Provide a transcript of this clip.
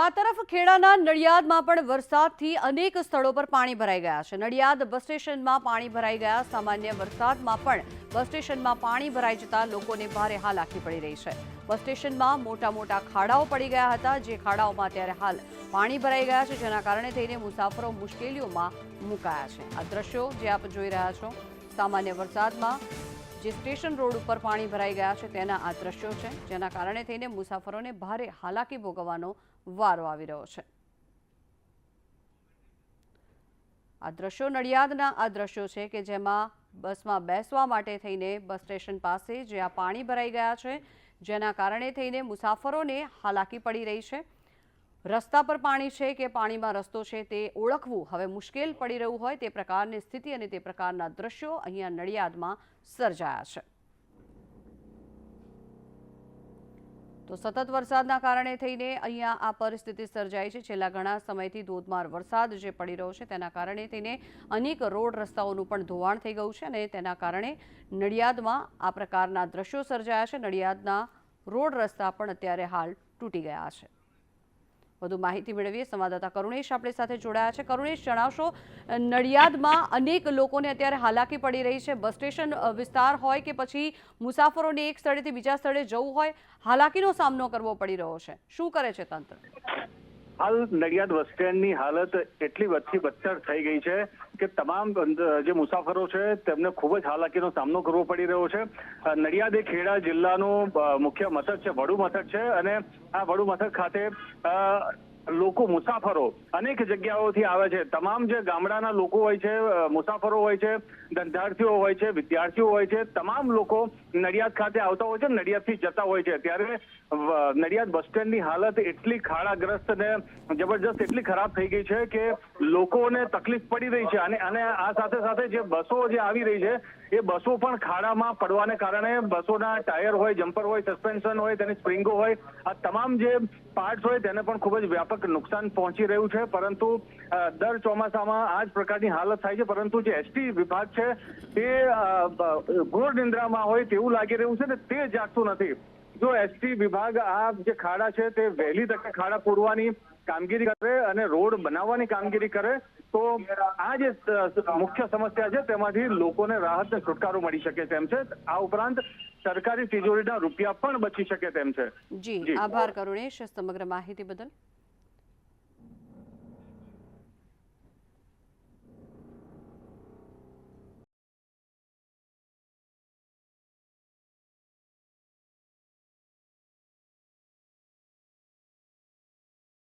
આ તરફ ખેડાના નડિયાદમાં પણ વરસાદથી અનેક સ્થળો પર પાણી ભરાઈ ગયા છે. નડિયાદ બસ સ્ટેશનમાં પાણી ભરાઈ ગયા. સામાન્ય વરસાદમાં પણ બસ સ્ટેશનમાં પાણી ભરાઈ જતા લોકોને ભારે હાલાકી પડી રહી છે. બસ સ્ટેશનમાં મોટા મોટા ખાડાઓ પડી ગયા હતા, જે ખાડાઓમાં અત્યારે હાલ પાણી ભરાઈ ગયા છે, જેના કારણે થઈને મુસાફરો મુશ્કેલીઓમાં મુકાયા છે. આ દ્રશ્યો જે આપ જોઈ રહ્યા છો, સામાન્ય વરસાદમાં જે સ્ટેશન રોડ ઉપર પાણી ભરાઈ ગયા છે તેના આ દ્રશ્યો છે, જેના કારણે થઈને મુસાફરોને ભારે હાલાકી ભોગવવાનો વારો આવી રહ્યો છે. આ દ્રશ્યો નડિયાદના આ દ્રશ્યો છે કે જેમાં બસમાં બેસવા માટે થઈને બસ સ્ટેશન પાસે જે આ પાણી ભરાઈ ગયા છે, જેના કારણે થઈને મુસાફરોને હાલાકી પડી રહી છે. રસ્તા પર પાણી છે કે પાણીમાં રસ્તો છે તે ઓળખવું હવે મુશ્કેલ પડી રહ્યું હોય તે પ્રકારની સ્થિતિ અને તે પ્રકારના દ્રશ્યો અહીંયા નડિયાદમાં સર્જાયા છે. તો સતત વરસાદના કારણે થઈને અહીંયા આ પરિસ્થિતિ સર્જાઈ છે. છેલ્લા ઘણા સમયથી ધોધમાર વરસાદ જે પડી રહ્યો છે તેના કારણે થઈને અનેક રોડ રસ્તાઓનું પણ ધોવાણ થઈ ગયું છે અને તેના કારણે નડિયાદમાં આ પ્રકારના દ્રશ્યો સર્જાયા છે. નડિયાદના રોડ રસ્તા પણ અત્યારે હાલ તૂટી ગયા છે. વધુ માહિતી મેળવીએ. સંવાદદાતા કરુણેશ આપણી સાથે જોડાયા છે. કરુણેશ, જણાવશો, નડિયાદમાં અનેક લોકોને અત્યારે હાલાકી પડી રહી છે. બસ સ્ટેશન વિસ્તાર હોય કે પછી મુસાફરોને એક સ્થળેથી બીજા સ્થળે જવું હોય, હાલાકીનો સામનો કરવો પડી રહ્યો છે. શું કરે છે તંત્ર? હાલ નડિયાદ બસ સ્ટેન્ડની હાલત એટલી વધતી બદતર થઈ ગઈ છે કે તમામ જે મુસાફરો છે, તેમને ખૂબ જ હાલાકીનો સામનો કરવો પડી રહ્યો છે. નડિયાદ એ ખેડા જિલ્લાનું મુખ્ય મથક છે, વડુ મથક છે અને આ વડુ મથક ખાતે લોકો મુસાફરો અનેક જગ્યાઓથી આવે છે. તમામ જે ગામડાના લોકો હોય છે મુસાફરો હોય છે, ધંધાર્થીઓ હોય છે, વિદ્યાર્થીઓ હોય છે, તમામ લોકો નડિયાદ ખાતે આવતા હોય છે, નડિયાદથી જતા હોય છે. ત્યારે નડિયાદ બસ સ્ટેન્ડની હાલત એટલી ખાડાગ્રસ્ત ને જબરજસ્ત, એટલી ખરાબ થઈ ગઈ છે કે લોકોને તકલીફ પડી રહી છે. અને અને આ સાથે સાથે જે બસો જે આવી રહી છે, એ બસો પણ ખાડામાં પડવાને કારણે બસોના ટાયર હોય, જમ્પર હોય, સસ્પેન્શન હોય, તેની સ્પ્રિંગો હોય, આ તમામ જે પાર્ટ્સ હોય તેને પણ ખૂબ જ વ્યાપક નુકસાન પહોંચી રહ્યું છે પરંતુ દર ચોમાસામાં આ જ પ્રકારની હાલત થાય છે પરંતુ જે એસટી વિભાગ છે તે ઘોર નિંદ્રામાં હોય તેવું લાગી રહ્યું છે ને તે જાગતું નથી. જો એસટી વિભાગ આ જે ખાડા છે તે વહેલી તકે ખાડા પૂરવાની કામગીરી કરે અને રોડ બનાવવાની કામગીરી કરે તો આ જે મુખ્ય સમસ્યા છે તેમાંથી લોકોને રાહત છુટકારો મળી શકે તેમ છે. આ ઉપરાંત સરકારી તિજોરીના રૂપિયા પણ બચી શકે તેમ છે. જી. આભાર કરુણેશ સમગ્ર માહિતી બદલ.